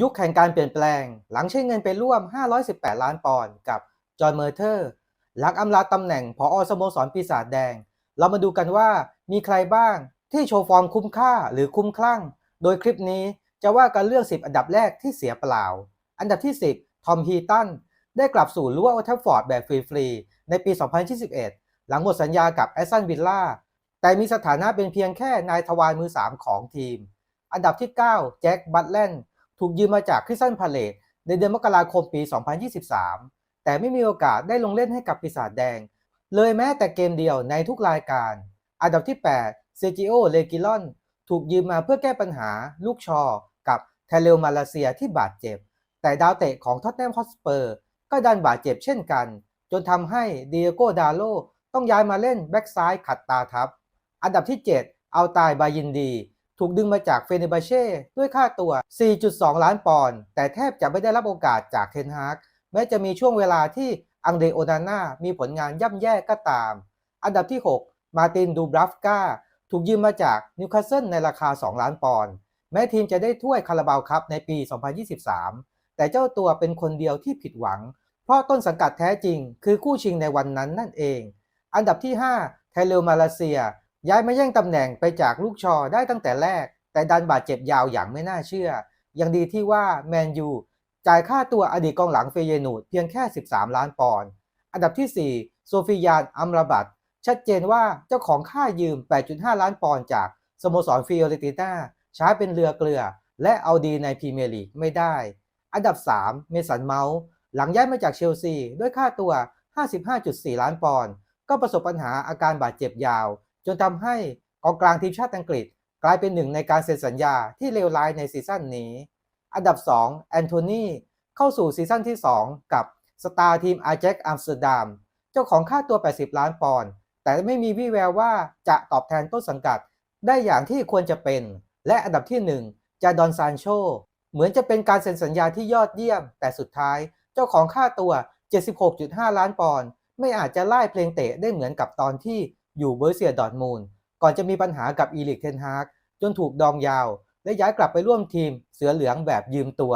ยุคแห่งการเปลี่ยนแปลง หลังใช้เงินไปร่วม 518 ล้านปอนด์กับจอห์นเมอร์เทอร์หลังอำลาตำแหน่งผอสโมสรปีศาจแดง เรามาดูกันว่ามีใครบ้างที่โชว์ฟอร์มคุ้มค่าหรือคุ้มคลั่ง โดยคลิปนี้จะว่ากันเรื่อง 10 อันดับแรกที่เสียเปล่า อันดับที่ 10 ทอมฮีตัน ได้กลับสู่รั้วโอลด์แทัฟฟอร์ดแบบฟรีๆ ในปี 2021 หลังหมดสัญญากับแอสตันวิลล่า แต่มีสถานะเป็นเพียงแค่นายทวารมือ 3 ของทีม อันดับที่ 9 แจ็ค บัตแลนด์ ถูกยืมมาจากคริสตันพาเลตในเดือนมกราคมปี 2023 แต่ไม่มีโอกาสได้ลงเล่นให้กับปีศาจแดง เลยแม้แต่เกมเดียวในทุกรายการ อันดับที่ 8 เซจิโอ เลกิลอน ถูกยืมมาเพื่อแก้ปัญหาลูกชอ กับเทเลมาลาเซียที่บาดเจ็บ แต่ดาวเตะของท็อตแนมฮอตสเปอร์ ก็ดันบาดเจ็บเช่นกัน จนทำให้เดียโกดาโลต้องย้ายมาเล่นแบ็กซ้ายขัดตาทับ อันดับที่ 7 เอาตายบายินดี ถูกดึงมาจากเฟเนบาเช่ด้วยค่าตัว 4.2 ล้านปอนด์แต่แทบจะไม่ได้รับโอกาสจากเทนฮากแม้จะมีช่วงเวลาที่อังเดโอนาน่ามีผลงานย่ำแย่ก็ตาม อันดับที่ 6 มาตินดูบราฟกาถูกยืมมาจากนิวคาสเซิลในราคา 2 ล้านปอนด์แม้ทีมจะได้ถ้วยคาราบาวคัพในปี 2023 แต่เจ้าตัวเป็นคนเดียวที่ผิดหวัง เพราะต้นสังกัดแท้จริง คือคู่ชิงในวันนั้นนั่นเอง อันดับที่ 5 ไทเลมาเลเซีย ย้ายมาแย่งตำแหน่งไปจากลูกชอได้ตั้งแต่แรก แต่ดันบาดเจ็บยาวอย่างไม่น่าเชื่อ ยังดีที่ว่าแมนยูจ่ายค่าตัวอดีตกองหลังเฟเยนูดเพียงแค่ 13 ล้านปอนด์ อันดับที่ 4 โซฟิยานอัมราบัต ชัดเจนว่าเจ้าของค่ายืม 8.5 ล้านปอนด์จากสโมสรฟิโอเรติน่าใช้เป็นเรือเกลือ และเอาดีในพรีเมียร์ลีกไม่ได้ อันดับ 3 เมสันเมาส์หลังย้ายมาจากเชลซีด้วยค่าตัว 55.4 ล้านปอนด์ ก็ประสบปัญหาอาการบาดเจ็บยาว จนทำให้กองกลางทีมชาติอังกฤษ กลายเป็นหนึ่งในการเซ็นสัญญาที่เลวร้ายในซีซั่นนี้ อันดับ 2 แอนโทนีเข้าสู่ซีซั่นที่ 2 กับสตาร์ทีมอาแจ็คอัมสเตอร์ดัมเจ้าของค่าตัว 80 ล้านปอนด์แต่ไม่มีวี่แววว่าจะตอบแทนต้นสังกัด ได้อย่างที่ควรจะเป็น และอันดับที่ 1 จาดอนซานโช เหมือนจะเป็นการเซ็นสัญญาที่ยอดเยี่ยม แต่สุดท้ายเจ้าของค่าตัว 76.5 ล้านปอนด์ไม่อาจจะไล่เพลงเตะได้เหมือนกับตอนที่ อยู่เบอร์เซียดอร์ทมูลก่อนจะมีปัญหากับอีลิกเทนฮากจนถูกดองยาว และย้ายกลับไปร่วมทีมเสือเหลืองแบบยืมตัว